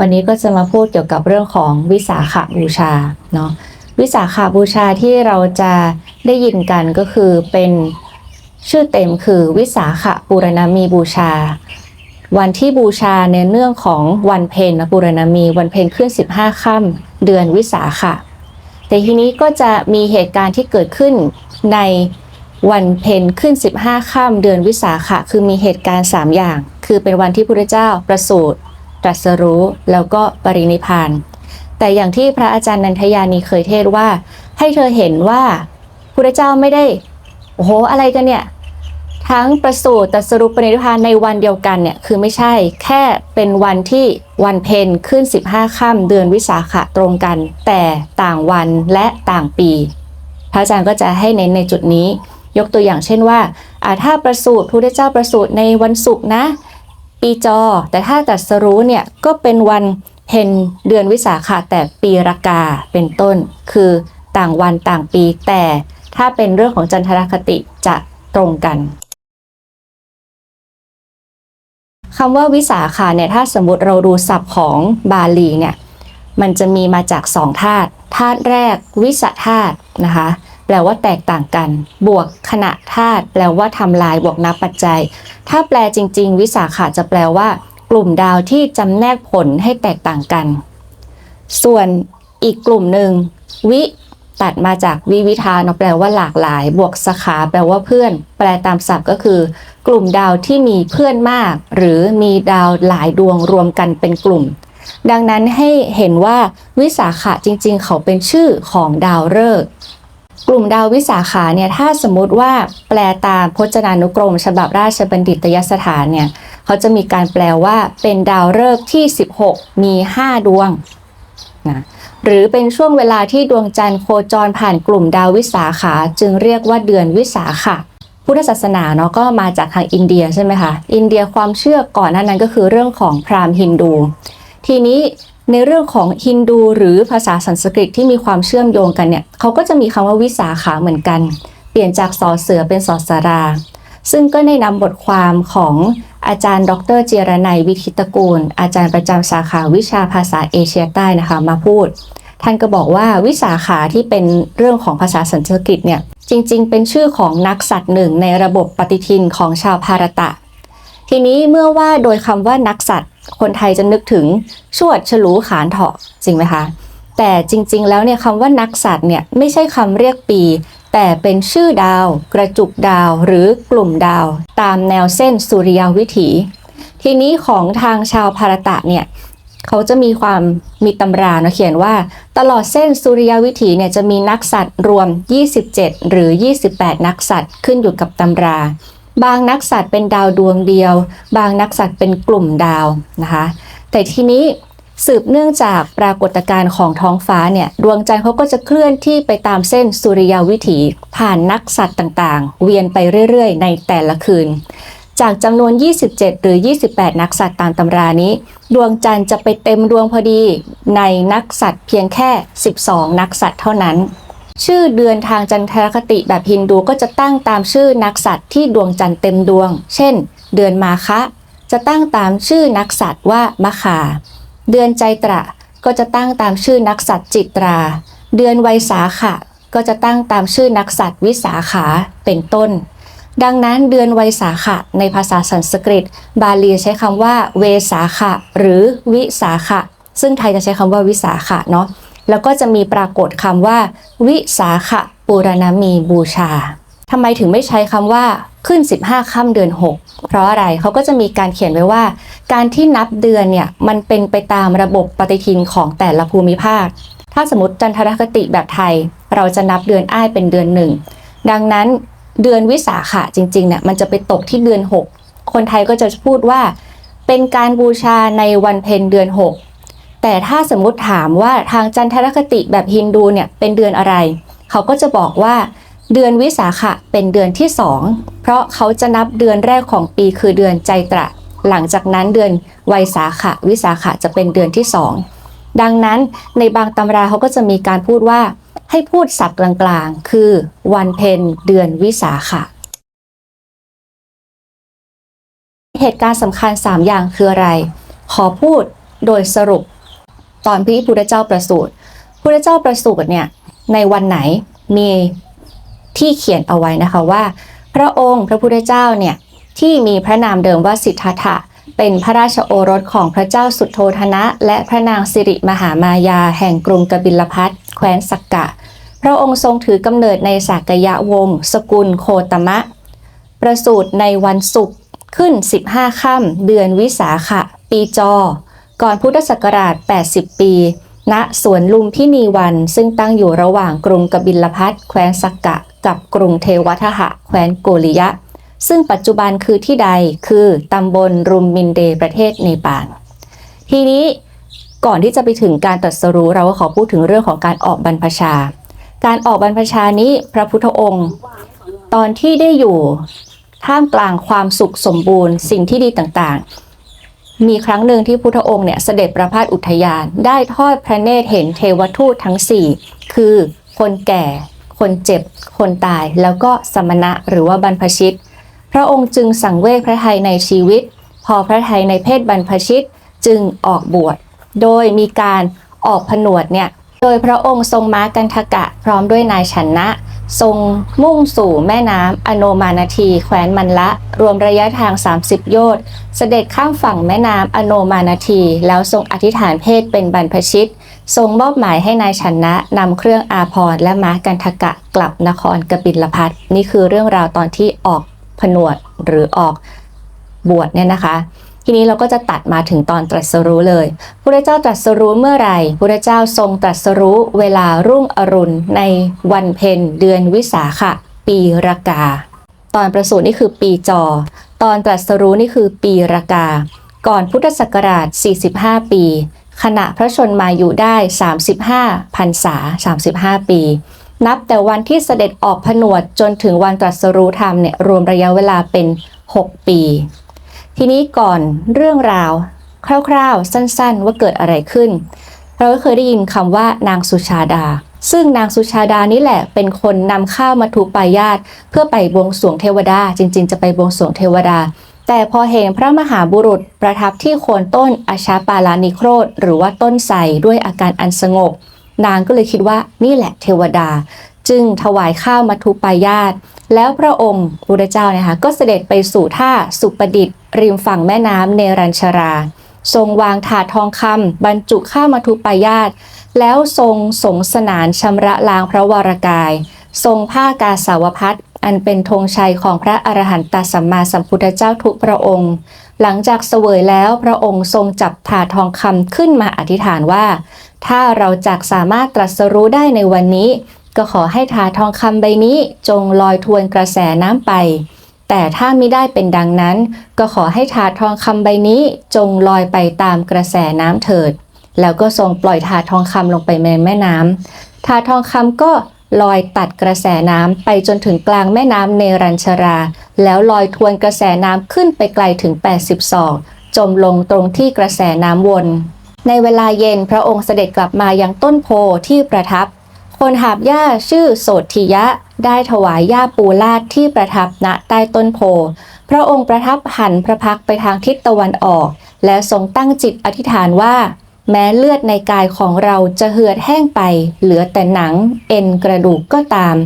วันนี้ก็จะมาพูดเกี่ยวกับเรื่องของวิสาขบูชาเนาะวิสาขบูชาที่เราจะได้ยินกันก็คือเป็นชื่อเต็มคือวิสาขบูรณามีบูชา วันที่บูชาในเรื่องของวันเพ็ญนะบูรณามีวันเพ็ญขึ้น 15ค่ำเดือนวิสาขะแต่ทีนี้ก็จะมีเหตุการณ์ที่เกิดขึ้นในวันเพ็ญขึ้น 15ค่ำเดือนวิสาขะคือมีเหตุการณ์ 3 อย่าง คือเป็นวันที่พระเจ้าประสูติ ตรัสรู้แล้วก็ปรินิพาน แต่อย่างที่พระอาจารย์นันทยานีเคยเทศว่า ให้เธอเห็นว่าพระเจ้าไม่ได้โอ้โหอะไรกันเนี่ยทั้งประสูติตรัสรุปปรินิพานในวันเดียวกันเนี่ยคือไม่ใช่แค่เป็นวันที่วันเพ็ญขึ้น 15ค่ำเดือนวิสาขะตรงกัน แต่ต่างวันและต่างปี พระอาจารย์ก็จะให้เน้นในจุดนี้ ยกตัวอย่างเช่นว่าอ่าถ้าประสูติพระเจ้าประสูติในวันศุกร์นะ ปีจอ แต่ถ้าตรัสรู้เนี่ยก็เป็นวันเพ็ญเดือนวิสาขะแต่ปีรากาเป็นต้น คือต่างวันต่างปี แต่ถ้าเป็นเรื่องของจันทรคติจะตรงกันคำว่าวิสาขาเนี่ยถ้าสมมติเราดูศัพท์ของบาลีเนี่ยมันจะมีมาจากสองธาตุธาตุแรกวิสธาตุนะคะ แปลว่าแตกต่างกัน บวกขณะธาตุแปลว่าทำลายบวกนับปัจจัย ถ้าแปลจริง ๆ วิสาขาจะแปลว่า กลุ่มดาวที่จำแนกผลให้แตกต่างกัน ส่วนอีกกลุ่มหนึ่งวิตัดมาจากวิวิธาเนาะแปลว่าหลากหลาย บวกสาขาแปลว่าเพื่อน แปลตามศัพท์ก็คือ กลุ่มดาวที่มีเพื่อนมาก หรือมีดาวหลายดวงรวมกันเป็นกลุ่ม ดังนั้นให้เห็นว่าวิสาขะจริงๆ เขาเป็นชื่อของดาวฤกษ์ กลุ่มดาววิสาขาเนี่ยถ้าสมมุติว่าแปลตามพจนานุกรม ฉบับราชบัณฑิตยสถานเนี่ยเขาจะมีการแปลว่าเป็นดาวฤกษ์ที่ 16 มี 5 ดวงนะหรือเป็นช่วงเวลาที่ดวงจันทร์โคจรผ่านกลุ่มดาววิสาขา จึงเรียกว่าเดือนวิสาขะพุทธศาสนาเนาะก็มาจากทางอินเดียใช่ไหมคะอินเดียความเชื่อก่อนหน้านั้นก็คือเรื่องของพราหมณ์ฮินดู ทีนี้ ในเรื่องของฮินดูหรือภาษาสันสกฤตที่มีความเชื่อมโยงกันเนี่ยเขาก็จะมีคำว่าวิสาขาเหมือนกัน เปลี่ยนจากสอเสือเป็นสอสารา ซึ่งก็ได้นำบทความของอาจารย์ ดรเจรนัยวิทิตกูล อาจารย์ประจำสาขาวิชาภาษาเอเชียใต้นะคะมาพูด ท่านก็บอกว่าวิสาขาที่เป็นเรื่องของภาษาสันสกฤตเนี่ยจริง ๆ เป็นชื่อของนักสัตว์หนึ่งในระบบปฏิทินของชาวภารตะ ทีนี้เมื่อว่าโดยคำว่านักสัตว์ คนไทยจะนึกถึงชวดฉลูขานเถาะจริงไหมคะ แต่จริงๆ แล้วเนี่ยคำว่านักสัตว์เนี่ยไม่ใช่คำเรียกปี แต่เป็นชื่อดาว กระจุกดาวหรือกลุ่มดาว ตามแนวเส้นสุริยวิถี ทีนี้ของทางชาวภารตะเนี่ยเขาจะมีความมีตำราเนาะเขียนว่า ตลอดเส้นสุริยวิถีเนี่ยจะมีนักสัตว์รวม 27 หรือ 28 นักสัตว์ขึ้นอยู่กับตำรา บางนักสัตว์เป็นดาวดวงเดียว บางนักสัตว์เป็นกลุ่มดาวนะคะ แต่ทีนี้สืบเนื่องจากปรากฏการณ์ของท้องฟ้าเนี่ยดวงจันทร์เขาก็จะเคลื่อนที่ไปตามเส้นสุริยวิถี ผ่านนักสัตว์ต่างๆ เวียนไปเรื่อยๆ ในแต่ละคืน จากจำนวน 27 หรือ 28 นักสัตว์ตามตำรานี้ ดวงจันทร์จะไปเต็มดวงพอดีในนักสัตว์เพียงแค่ 12 นักสัตว์เท่านั้น ชื่อเดือนทางจันทรคติแบบฮินดูก็จะตั้งตามชื่อนักสัตว์ที่ดวงจันทร์เต็มดวง เช่น เดือนมาคะ จะตั้งตามชื่อนักสัตว์ว่ามะคาเดือนใจตระก็จะตั้งตามชื่อนักสัตว์จิตรา เดือนไวยสาขะก็จะตั้งตามชื่อนักสัตว์วิสาขาเป็นต้น ดังนั้นเดือนไวยสาขะในภาษาสันสกฤต บาลีใช้คำว่าเวสาขะหรือวิสาขะ ซึ่งไทยจะใช้คำว่าวิสาขะเนาะ แล้วก็จะมีปรากฏคำว่า วิสาขะปุรณมีบูชาทำไมถึงไม่ใช้คำว่าขึ้น 15ค่ำเดือน 6 เพราะอะไรเขาก็จะมีการเขียนไว้ว่า การที่นับเดือนเนี่ยมันเป็นไปตามระบบปฏิทินของแต่ละภูมิภาค ถ้าสมมติจันทรคติแบบไทย เราจะนับเดือนอ้ายเป็นเดือนหนึ่งดังนั้นเดือนวิสาขะจริงๆเนี่ยมันจะไปตกที่เดือน 6 คนไทยก็จะพูดว่า เป็นการบูชาในวันเพ็ญเดือน 6 แต่ถ้าสมมติถามว่าทางจันทรคติแบบฮินดูเนี่ยเป็นเดือนอะไร เขาก็จะบอกว่าเดือนวิสาขะเป็นเดือนที่2เพราะเขาจะนับเดือนแรกของปีคือเดือนใจตระ หลังจากนั้นเดือนไวยสาขะวิสาขะจะเป็นเดือนที่2ดังนั้นในบางตำราเขาก็จะมีการพูดว่า ให้พูดศัพท์กลางๆ คือวันเพ็ญเดือนวิสาขะเหตุการณ์สำคัญ 3 อย่างคืออะไร ขอพูดโดยสรุป ตอนที่พุทธเจ้าประสูติพุทธเจ้าประสูติเนี่ยในวันไหนมีที่เขียนเอาไว้นะคะว่า พระองค์พระพุทธเจ้าเนี่ยที่มีพระนามเดิมว่าสิทธัตถะเป็นพระราชโอรสของพระเจ้าสุโธธนะ และพระนางสิริมหามายาแห่งกรุงกบิลพัทแคว้นสักกะ พระองค์ทรงถือกำเนิดในสากยะวงศ์สกุลโคตมะ ประสูติในวันศุกร์ขึ้น 15 ค่ำเดือนวิสาขะ ปีจอ ก่อนพุทธศักราช 80 ปี ณ สวนลุมพินีวัน ซึ่งตั้งอยู่ระหว่างกรุงกบิลพัทแคว้นสักกะ กับกรุงเทวทหะ แคว้นโกริยะ ซึ่งปัจจุบันคือที่ใด คือตำบลรุมมินเดประเทศเนปาล ทีนี้ก่อนที่จะไปถึงการตรัสรู้เราก็ขอพูดถึงเรื่องของการออกบรรพชา การออกบรรพชานี้พระพุทธองค์ ตอนที่ได้อยู่ท่ามกลางความสุขสมบูรณ์ สิ่งที่ดีต่างๆ มีครั้งหนึ่งที่พุทธองค์เนี่ยเสด็จประพาสอุทยาน ได้ทอดพระเนตรเห็นเทวทูตทั้งสี่คือคนแก่ คนเจ็บ คนตาย แล้วก็สมณะหรือว่าบรรพชิต พระองค์จึงสั่งเวกพระทัยในชีวิต พอพระทัยในเพศบรรพชิตจึงออกบวช โดยมีการออกผนวดเนี่ย โดยพระองค์ทรงม้ากันทกะพร้อมด้วยนายชนะ ทรงมุ่งสู่แม่น้ำอโนมานาทีแคว้นมันละ รวมระยะทาง 30 โยชน์ เสด็จข้ามฝั่งแม่น้ำอโนมานาที แล้วทรงอธิษฐานเพศเป็นบรรพชิต ทรงมอบหมายให้นายชนะนำเครื่องอาภรและม้ากันทกะกลับนครกบิลพัทนี่คือเรื่องราวตอนที่ออกผนวดหรือออกบวชเนี่ยนะคะ ทีนี้เราก็จะตัดมาถึงตอนตรัสรู้เลยพระเจ้าตรัสรู้เมื่อไหร่พระเจ้าทรงตรัสรู้เวลารุ่งอรุณในวันเพ็ญเดือนวิสาขะ ปีรากา ตอนประสูตินี่คือปีจอ ตอนตรัสรู้นี่คือปีรากา ก่อนพุทธศักราช 45 ปี ขณะพระชนมาอยู่ได้ 35พรรษา 35 ปีนับแต่วันที่เสด็จออกผนวดจนถึงวันตรัสรู้ธรรมเนี่ยรวมระยะเวลาเป็น 6 ปี ทีนี้ก่อนเรื่องราว คร่าวๆ สั้นๆ ว่าเกิดอะไรขึ้น เราก็เคยได้ยินคำว่านางสุชาดา ซึ่งนางสุชาดานี่แหละเป็นคนนำข้าวมาทูปายาตเพื่อไปบวงสรวงเทวดา จริง ๆ จะไปบวงสรวงเทวดา แต่พอเห็นพระมหาบุรุษประทับที่โคนต้นอาชาปาลานิโครธหรือว่าต้นไทรด้วยอาการอันสงบนางก็เลยคิดว่านี่แหละเทวดา จึงถวายข้าวมาทุปายาตแล้วพระองค์พุทธเจ้านะคะก็เสด็จไปสู่ท่าสุประดิษฐ์ ริมฝั่งแม่น้ำเนรัญชรา ทรงวางถาดทองคำบรรจุข้าวมาทุปายาตแล้วทรงสงสนานชำระล้างพระวรากาย ทรงผ้ากาสาวพัดอันเป็นธงชัยของพระอรหันตสัมมาสัมพุทธเจ้าทุกพระองค์ หลังจากเสวยแล้วพระองค์ทรงจับถาดทองคำขึ้นมาอธิษฐานว่า ถ้าเราจักสามารถตรัสรู้ได้ในวันนี้ ก็ขอให้ถาทองคำใบนี้จงลอยทวนกระแสน้ำไป แต่ถ้าไม่ได้เป็นดังนั้น ก็ขอให้ถาทองคำใบนี้จงลอยไปตามกระแสน้ำเถิด แล้วก็ทรงปล่อยถาทองคำลงไปในแม่น้ำถาทองคำก็ลอยตัดกระแสน้ำไปจนถึงกลางแม่น้ำเนรัญชรา แล้วลอยทวนกระแสน้ำขึ้นไปไกลถึง 80ศอกจมลงตรงที่กระแสน้ำวน ในเวลาเย็นพระองค์เสด็จกลับมายังต้นโพที่ประทับ คนหาบหญ้าชื่อโสธิยะ ได้ถวายหญ้าปูลาดที่ประทับณใต้ต้นโพ พระองค์ประทับหันพระพักไปทางทิศตะวันออก แล้วทรงตั้งจิตอธิษฐานว่า แม้เลือดในกายของเราจะเหือดแห้งไป เหลือแต่หนัง เอ็นกระดูกก็ตาม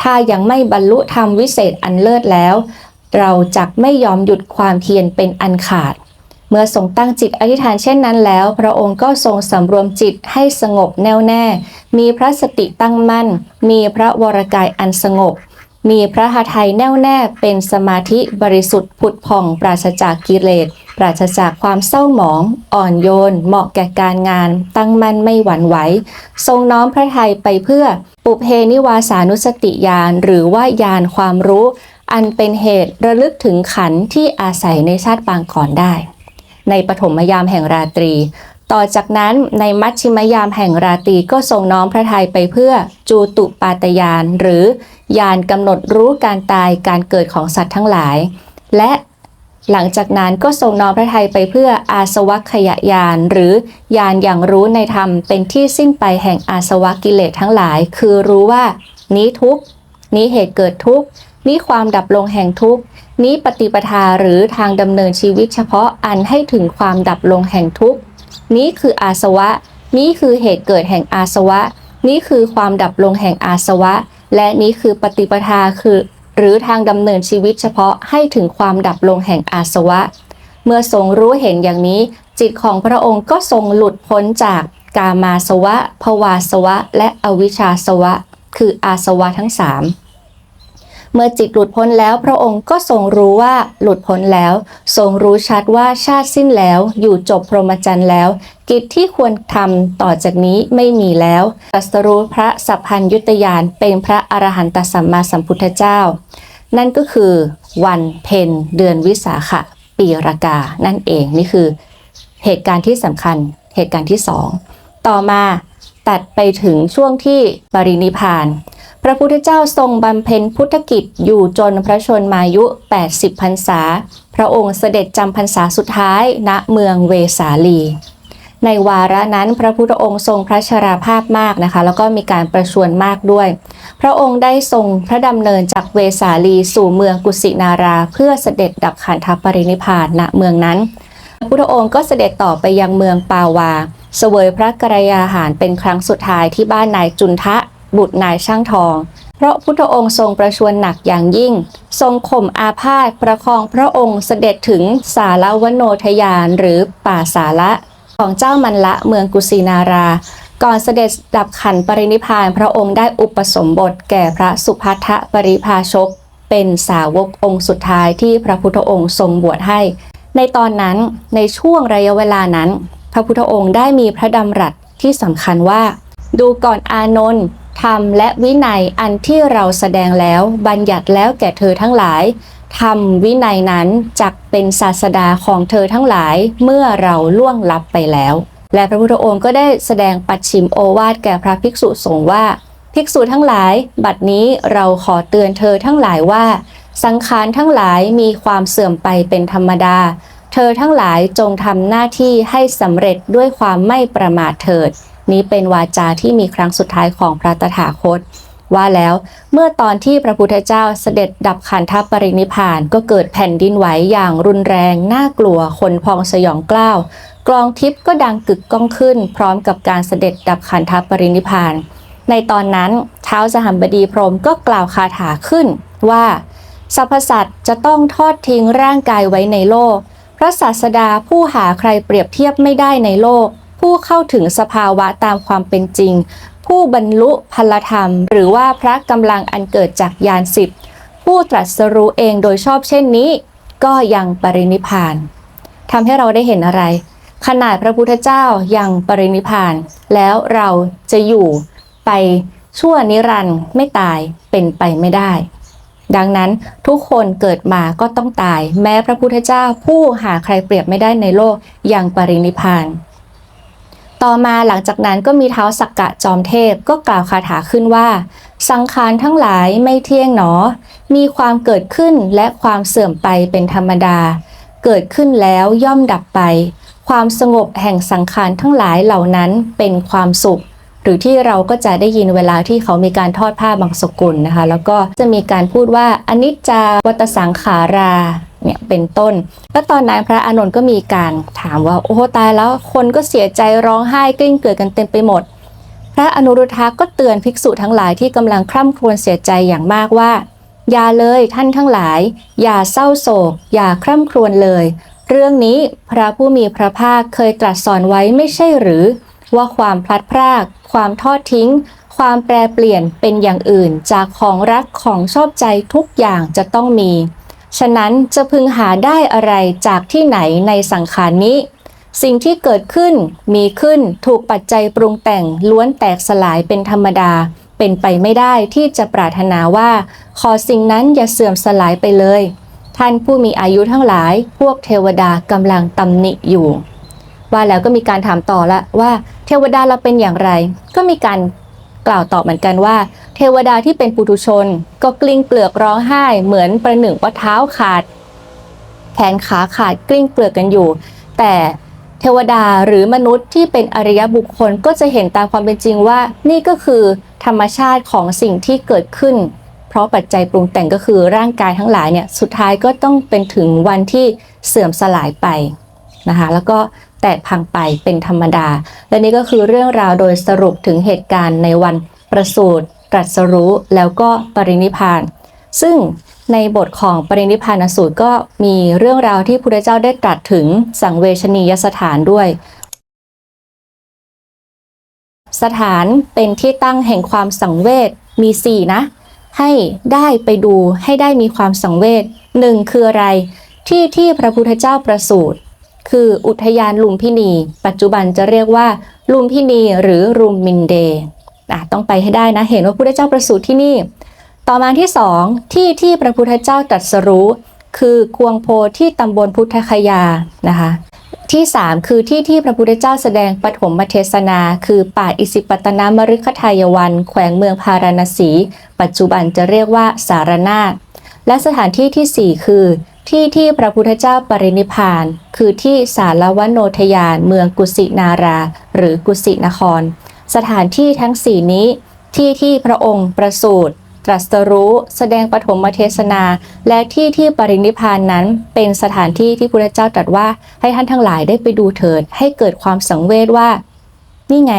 ถ้ายังไม่บรรลุธรรมวิเศษอันเลิศแล้ว เราจักไม่ยอมหยุดความเพียรเป็นอันขาด เมื่อทรงตั้งจิตอธิษฐานเช่นนั้นแล้ว พระองค์ก็ทรงสำรวมจิตให้สงบแน่วแน่ มีพระสติตั้งมั่น มีพระวรกายอันสงบ มีพระหทัยแน่วแน่เป็นสมาธิบริสุทธิ์ผุดผ่องปราศจากกิเลส ปราศจากความเศร้าหมอง อ่อนโยน เหมาะแก่การงาน ตั้งมั่นไม่หวั่นไหว ทรงน้อมพระทัยไปเพื่อ ปุเพนิวาสานุสติญาณหรือว่าญาณความรู้ อันเป็นเหตุระลึกถึงขันธ์ที่อาศัยในชาติปางก่อนได้ ในปฐมยามแห่งราตรี ต่อจากนั้นในมัชชิมยามแห่งราตรีก็ทรงน้อมพระทัยไปเพื่อจูตุปาตยาน หรือญาณกำหนดรู้การตายการเกิดของสัตว์ทั้งหลาย และหลังจากนั้นก็ทรงน้อมพระทัยไปเพื่ออาสวัคยญาณหรือญาณอย่างรู้ในธรรมเป็นที่สิ้นไปแห่งอาสวะกิเลสทั้งหลาย คือรู้ว่า นี้ทุกนี้เหตุเกิดทุก นี้ความดับลงแห่งทุกข์ นี้ปฏิปทาหรือทางดำเนินชีวิตเฉพาะอันให้ถึงความดับลงแห่งทุกข์ นี้คืออาสวะ นี้คือเหตุเกิดแห่งอาสวะ นี้คือความดับลงแห่งอาสวะ และนี้คือปฏิปทาคือ หรือทางดำเนินชีวิตเฉพาะให้ถึงความดับลงแห่งอาสวะ เมื่อทรงรู้เห็นอย่างนี้ จิตของพระองค์ก็ทรงหลุดพ้นจากกามาสวะ ภวาสวะ และอวิชชาสวะ คืออาสวะทั้งสาม เมื่อจิตหลุดพ้นแล้วพระองค์ก็ทรงรู้ว่าหลุดพ้นแล้ว ทรงรู้ชัดว่าชาติสิ้นแล้ว อยู่จบพรหมจรรย์แล้ว กิจที่ควรทำต่อจากนี้ไม่มีแล้วตรัสรู้พระสัพพัญยุตยานเป็นพระอรหันตสัมมาสัมพุทธเจ้า นั่นก็คือวันเพ็ญเดือนวิสาขะปีรากา นั่นเองนี่คือ เหตุการณ์ที่สำคัญเหตุการณ์ที่สองต่อมาตัดไปถึงช่วงที่ปรินิพพาน พระพุทธเจ้าทรงบำเพ็ญพุทธกิจอยู่จนพระชนมายุ 80พรรษา พระองค์เสด็จจำพรรษาสุดท้าย ณ เมืองเวสาลี ในวาระนั้นพระพุทธองค์ทรงพระชราภาพมากนะคะ แล้วก็มีการประชวรมากด้วย พระองค์ได้ทรงพระดำเนินจากเวสาลีสู่เมืองกุสินารา เพื่อเสด็จดับขันธปรินิพานณเมืองนั้นพระพุทธองค์ก็เสด็จต่อไปยังเมืองปาวา เสวยพระกรยาหารเป็นครั้งสุดท้ายที่บ้านนายจุนทะ บุตรนายช่างทอง เพราะพุทธองค์ทรงประชวรหนักอย่างยิ่ง ทรงข่มอาพาธประคองพระองค์เสด็จถึงสาลวโนทยานหรือป่าสาละของเจ้ามันละเมืองกุสินารา ก่อนเสด็จดับขันปรินิพานพระองค์ได้อุปสมบทแก่พระสุภัทปริภาชก เป็นสาวกองค์สุดท้ายที่พระพุทธองค์ทรงบวชให้ ในตอนนั้นในช่วงระยะเวลานั้น พระพุทธองค์ได้มีพระดำรัสที่สำคัญว่า ดูก่อนอานนท์ ธรรมและวินัยอันที่เราแสดงแล้วบัญญัติแล้วแก่เธอทั้งหลายธรรมวินัยนั้นจักเป็นศาสดาของเธอทั้งหลายเมื่อเราล่วงลับไปแล้ว และพระพุทธองค์ก็ได้แสดงปัจฉิมโอวาทแก่พระภิกษุสงฆ์ว่า ภิกษุทั้งหลาย บัดนี้เราขอเตือนเธอทั้งหลายว่า สังขารทั้งหลายมีความเสื่อมไปเป็นธรรมดา เธอทั้งหลายจงทำหน้าที่ให้สำเร็จด้วยความไม่ประมาทเถิด นี้เป็นวาจาที่มีครั้งสุดท้ายของพระตถาคต ว่าแล้วเมื่อตอนที่พระพุทธเจ้าเสด็จดับขันธปรินิพานก็เกิดแผ่นดินไหวอย่างรุนแรงน่ากลัวคนพองสยองกล้าวกลองทิพย์ก็ดังกึกก้องขึ้น พร้อมกับการเสด็จดับขันธปรินิพานในตอนนั้นเท้าสหัมบดีพรมก็กล่าวคาถาขึ้นว่าสรรพสัตว์จะต้องทอดทิ้งร่างกายไว้ในโลก พระศาสดาผู้หาใครเปรียบเทียบไม่ได้ในโลก ผู้เข้าถึงสภาวะตามความเป็นจริง ผู้บรรลุพลธรรม หรือว่าพระกำลังอันเกิดจากญาณสิบผู้ตรัสรู้เองโดยชอบเช่นนี้ ก็ยังปรินิพานทำให้เราได้เห็นอะไร ขนาดพระพุทธเจ้ายังปรินิพาน แล้วเราจะอยู่ไปชั่วนิรันดร์ไม่ตายเป็นไปไม่ได้ ดังนั้นทุกคนเกิดมาก็ต้องตาย แม้พระพุทธเจ้าผู้หาใครเปรียบไม่ได้ในโลกยังปรินิพพาน ต่อมาหลังจากนั้นก็มีเท้าสักกะจอมเทพก็กล่าวคาถาขึ้นว่า สังขารทั้งหลายไม่เที่ยงหนอ มีความเกิดขึ้นและความเสื่อมไปเป็นธรรมดา เกิดขึ้นแล้วย่อมดับไป ความสงบแห่งสังขารทั้งหลายเหล่านั้นเป็นความสุข หรือที่เราก็จะได้ยินเวลาที่เขามีการทอดผ้าบางสกุลนะคะ แล้วก็จะมีการพูดว่าอนิจจาวัตสังขาราเนี่ยเป็นต้น แล้วตอนนั้นพระอานนท์ก็มีการถามว่าโอ้ตายแล้วคนก็เสียใจร้องไห้กลิ้งเกลือกันเต็มไปหมด พระอนุรุทธะก็เตือนภิกษุทั้งหลายที่กำลังคร่ำครวญเสียใจอย่างมากว่า อย่าเลยท่านทั้งหลาย อย่าเศร้าโศก อย่าคร่ำครวญเลย เรื่องนี้พระผู้มีพระภาคเคยตรัสสอนไว้ไม่ใช่หรือ ว่าความพลัดพราก ความทอดทิ้ง ความแปรเปลี่ยนเป็นอย่างอื่นจากของรักของชอบใจทุกอย่างจะต้องมี ฉะนั้นจะพึงหาได้อะไรจากที่ไหนในสังขารนี้ สิ่งที่เกิดขึ้นมีขึ้นถูกปัจจัยปรุงแต่งล้วนแตกสลายเป็นธรรมดา เป็นไปไม่ได้ที่จะปรารถนาว่า ขอสิ่งนั้นอย่าเสื่อมสลายไปเลย ท่านผู้มีอายุทั้งหลาย พวกเทวดากำลังตำหนิอยู่ว่าแล้วก็มีการถามต่อละว่า เทวดาเราเป็นอย่างไร ก็มีการกล่าวตอบเหมือนกันว่า เทวดาที่เป็นปุถุชน ก็กลิ้งเปลือกร้องไห้ เหมือนประหนึ่งว่าเท้าขาด แขนขาขาดกลิ้งเปลือกกันอยู่ แต่เทวดาหรือมนุษย์ที่เป็นอริยบุคคลก็จะเห็นตามความเป็นจริงว่า นี่ก็คือธรรมชาติของสิ่งที่เกิดขึ้น เพราะปัจจัยปรุงแต่งก็คือร่างกายทั้งหลายเนี่ยสุดท้ายก็ต้องเป็นถึงวันที่เสื่อมสลายไปนะคะแล้วก็ แตกพังไปเป็นธรรมดา และนี่ก็คือเรื่องราวโดยสรุปถึงเหตุการณ์ในวันประสูติตรัสรู้แล้วก็ปรินิพานซึ่งในบทของปรินิพานสูตรก็มีเรื่องราวที่พระพุทธเจ้าได้ตรัสถึงสังเวชนียสถานด้วย สถานเป็นที่ตั้งแห่งความสังเวชมีสี่นะ ให้ได้ไปดูให้ได้มีความสังเวชหนึ่งคืออะไร ที่ที่พระพุทธเจ้าประสูติ คืออุทยานลุมพินี ปัจจุบันจะเรียกว่า ลุมพินีหรือรุมมินเดอะต้องไปให้ได้นะ เห็นว่าพระพุทธเจ้าประสูติที่นี่ ต่อมาที่สองที่ที่พระพุทธเจ้าตรัสรู้ คือควงโพที่ตำบลพุทธคยานะคะที่ 3 คือที่ที่พระพุทธเจ้าแสดงปฐมเทศนา คือป่าอิสิปตนามฤคทายวัน แขวงเมืองพาราณสี ปัจจุบันจะเรียกว่าสารนาและสถานที่ทีสี่4 คือ ที่ที่พระพุทธเจ้าปรินิพาน คือที่สารวโนทยานเมืองกุสินารา หรือกุสินคร สถานที่ทั้งสี่นี้ ที่ที่พระองค์ประสูติตรัสรู้ แสดงปฐมเทศนา และที่ที่ปรินิพานนั้น เป็นสถานที่ที่พระเจ้าตรัสว่าให้ท่านทั้งหลายได้ไปดูเถิดให้เกิดความสังเวชว่า นี่ไง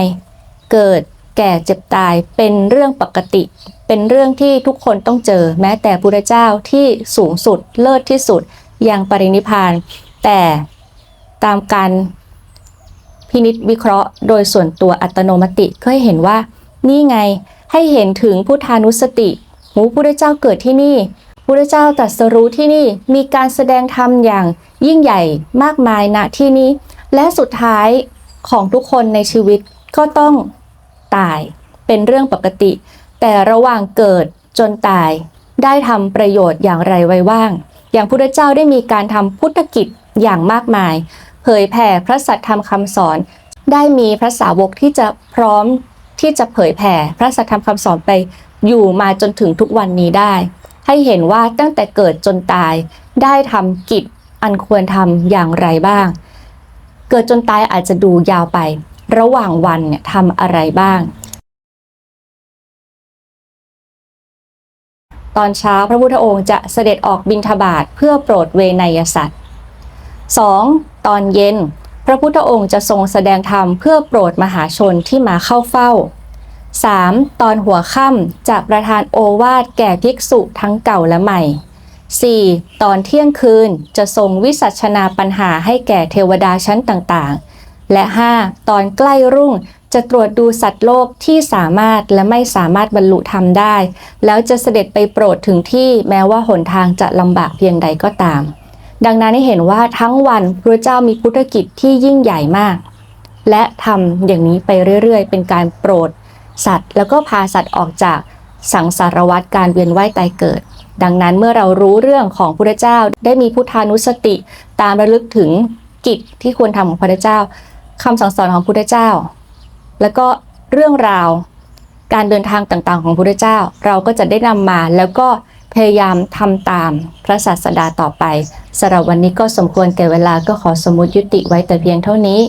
เกิด ก่เจ็บตายเป็นเรื่องปกติ เป็นเรื่องที่ทุกคนต้องเจอ แม้แต่พระเจ้าที่สูงสุดเลิศที่สุดยังปรินิพาน แต่ตามการพินิษวิเคราะห์ โดยส่วนตัวอัตโนมติก็ให้เห็นว่า นี่ไงให้เห็นถึงพุทธานุสติหูพุทธเจ้าเกิดที่นี่พุทธเจ้าตรัสรู้ที่นี่มีการแสดงธรรมอย่างยิ่งใหญ่มากมายณที่นี้ และสุดท้ายของทุกคนในชีวิตก็ต้อง ตาย เป็นเรื่องปกติ แต่ระหว่างเกิดจนตาย ได้ทำประโยชน์อย่างไรไว้บ้าง อย่างพุทธเจ้าได้มีการทำพุทธกิจอย่างมากมาย เผยแผ่พระสัทธรรมคำสอน ได้มีพระสาวกที่จะพร้อมที่จะเผยแผ่พระสัทธรรมคำสอนไปอยู่มาจนถึงทุกวันนี้ได้ ให้เห็นว่าตั้งแต่เกิดจนตาย ได้ทำกิจอันควรทำอย่างไรบ้าง เกิดจนตายอาจจะดูยาวไป ระหว่างวันเนี่ยทำอะไรบ้าง ตอนเช้าพระพุทธองค์จะเสด็จออกบิณฑบาตเพื่อโปรดเวนยสัตว์ 2. ตอนเย็น พระพุทธองค์จะทรงแสดงธรรมเพื่อโปรดมหาชนที่มาเข้าเฝ้า 3. ตอนหัวค่ำจะประทานโอวาทแก่ภิกษุทั้งเก่าและใหม่ 4. ตอนเที่ยงคืนจะทรงวิสัชนาปัญหาให้แก่เทวดาชั้นต่างๆ และ 5. ตอนใกล้รุ่งจะตรวจดูสัตว์โลกที่สามารถและไม่สามารถบรรลุธรรมได้ แล้วจะเสด็จไปโปรดถึงที่แม้ว่าหนทางจะลำบากเพียงใดก็ตาม ดังนั้นให้เห็นว่าทั้งวันพระเจ้ามีพุทธกิจที่ยิ่งใหญ่มาก และทำอย่างนี้ไปเรื่อย ๆ เป็นการโปรด สัตว์ แล้วก็พาสัตว์ออกจากสังสารวัฏการเวียนว่ายตายเกิด ดังนั้นเมื่อเรารู้เรื่องของพระเจ้าได้มีพุทธานุสติ ตามระลึกถึงกิจที่ควรทำของพระเจ้า คำสั่งสอนของพุทธเจ้า แล้วก็เรื่องราวการเดินทางต่างๆ ของพุทธเจ้า เราก็จะได้นำมาแล้วก็พยายามทำตามพระศาสดาต่อไปสำหรับวันนี้ก็สมควรแก่เวลาก็ขอสมมติยุติไว้แต่เพียงเท่านี้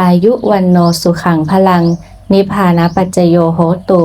อายุวันโนสุขังพลัง นิพพานาปัจจโยโหตุ